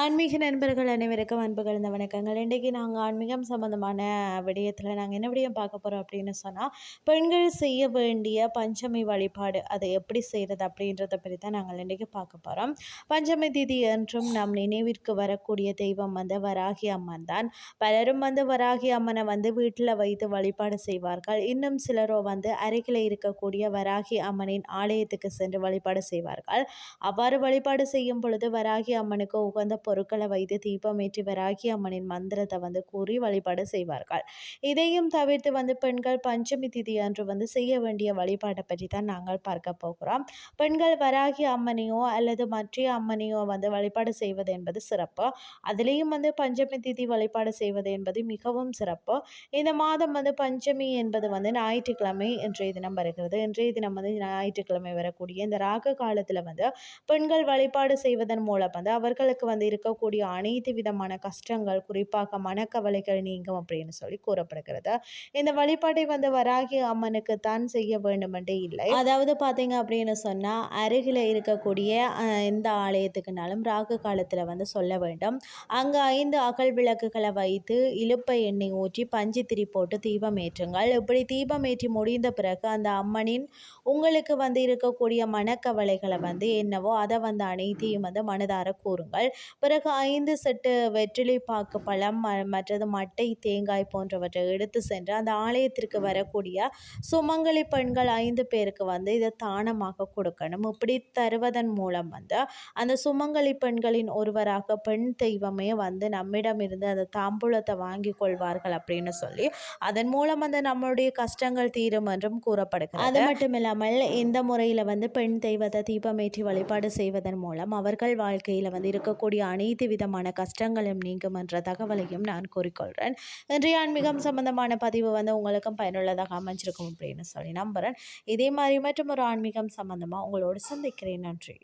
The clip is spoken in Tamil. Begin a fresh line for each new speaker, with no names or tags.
ஆன்மீக நண்பர்கள் அனைவருக்கும் அன்பு கலந்த வணக்கங்கள். இன்றைக்கி நாங்கள் ஆன்மீகம் சம்மந்தமான விடயத்தில் நாங்கள் என்ன விடயம் பார்க்க போகிறோம் அப்படின்னு சொன்னால் பெண்கள் செய்ய வேண்டிய பஞ்சமி வழிபாடு அதை எப்படி செய்கிறது அப்படின்றத பற்றி தான் நாங்கள் இன்றைக்கி பார்க்க போகிறோம் பஞ்சமி திதி என்றும் நம் நினைவிற்கு வரக்கூடிய தெய்வம் வந்து வராகி அம்மன் தான். பலரும் வந்து வராகி அம்மனை வந்து வீட்டில் வைத்து வழிபாடு செய்வார்கள். இன்னும் சிலரோ வந்து அருகில் இருக்கக்கூடிய வராகி அம்மனின் ஆலயத்துக்கு சென்று வழிபாடு செய்வார்கள். அவ்வாறு வழிபாடு செய்யும் பொழுது வராகி அம்மனுக்கு உகந்த பொருட்களை வைத்து தீபம் ஏற்றி வராகி அம்மனின் மந்திரத்தை வந்து கூறி வழிபாடு செய்வார்கள். இதையும் தவிர்த்து வந்து பெண்கள் பஞ்சமி திதி அன்று வந்து செய்ய வேண்டிய வழிபாட்டை பற்றி தான் நாங்கள் பார்க்க போகிறோம். பெண்கள் வராகி அம்மனையோ அல்லது மற்ற அம்மனையோ வந்து வழிபாடு செய்வது என்பது சிறப்பு. அதுலேயும் வந்து பஞ்சமி திதி வழிபாடு செய்வது என்பது மிகவும் சிறப்பு. இந்த மாதம் வந்து பஞ்சமி என்பது வந்து ஞாயிற்றுக்கிழமை இன்றைய தினம் வருகிறது. இன்றைய தினம் வந்து ஞாயிற்றுக்கிழமை வரக்கூடிய இந்த ராக காலத்தில் வந்து பெண்கள் வழிபாடு செய்வதன் மூலம் வந்து அவர்களுக்கு வந்து இருக்கக்கூடிய அனைத்து விதமான கஷ்டங்கள் குறிப்பாக மனக்கவலைகள் நீங்கும் அப்படின்னு சொல்லி கூறப்படுகிறது? இந்த வழிபாட்டை வந்து வராகி அம்மனுக்கு தான் செய்ய வேண்டுமென்றே இல்லை. அதாவது பார்த்தீங்க அப்படின்னு சொன்னால் அருகில் இருக்கக்கூடிய எந்த ஆலயத்துக்குனாலும் ராகு காலத்தில் வந்து சொல்ல வேண்டும். அங்கே ஐந்து அகல் விளக்குகளை வைத்து இழுப்பை எண்ணெய் ஊற்றி பஞ்சுத்திரி போட்டு தீபம் ஏற்றுங்கள். இப்படி தீபம் ஏற்றி முடிந்த பிறகு அந்த அம்மனின் உங்களுக்கு வந்து இருக்கக்கூடிய மனக்கவலைகளை வந்து என்னவோ அதை வந்து அனைத்தையும் வந்து மனதார கூறுங்கள். பிறகு ஐந்து செட்டு வெற்றிலை பாக்கு பழம் மற்றது மட்டை தேங்காய் போன்றவற்றை எடுத்து சென்று அந்த ஆலயத்திற்கு வரக்கூடிய சுமங்கலி பெண்கள் ஐந்து பேருக்கு வந்து இதை தானமாக கொடுக்கணும். இப்படி தருவதன் மூலம் வந்து அந்த சுமங்கலி பெண்களின் ஒருவராக பெண் தெய்வமே வந்து நம்மிடம் இருந்து அந்த தாம்பூலத்தை வாங்கி கொள்வார்கள் அப்படின்னு சொல்லி அதன் மூலம் வந்து நம்மளுடைய கஷ்டங்கள் தீரும் என்றும் கூறப்படுகிறது. அது மட்டும் இல்லாமல் இந்த முறையில் வந்து பெண் தெய்வத்தை தீபமேற்றி வழிபாடு செய்வதன் மூலம் அவர்கள் வாழ்க்கையில் வந்து இருக்கக்கூடிய அனைத்து விதமான கஷ்டங்களும் நீங்கும் என்ற தகவலையும் நான் கூறிக்கொள்கிறேன் இன்றைய ஆன்மீகம் சம்பந்தமான பதிவு வந்து உங்களுக்கும் பயனுள்ளதாக அமைஞ்சிருக்கும் அப்படின்னு சொல்லி நம்புகிறேன் இதே மாதிரி மற்றும் ஒரு ஆன்மீகம் சம்பந்தமாக உங்களோடு சந்திக்கிறேன். நன்றி.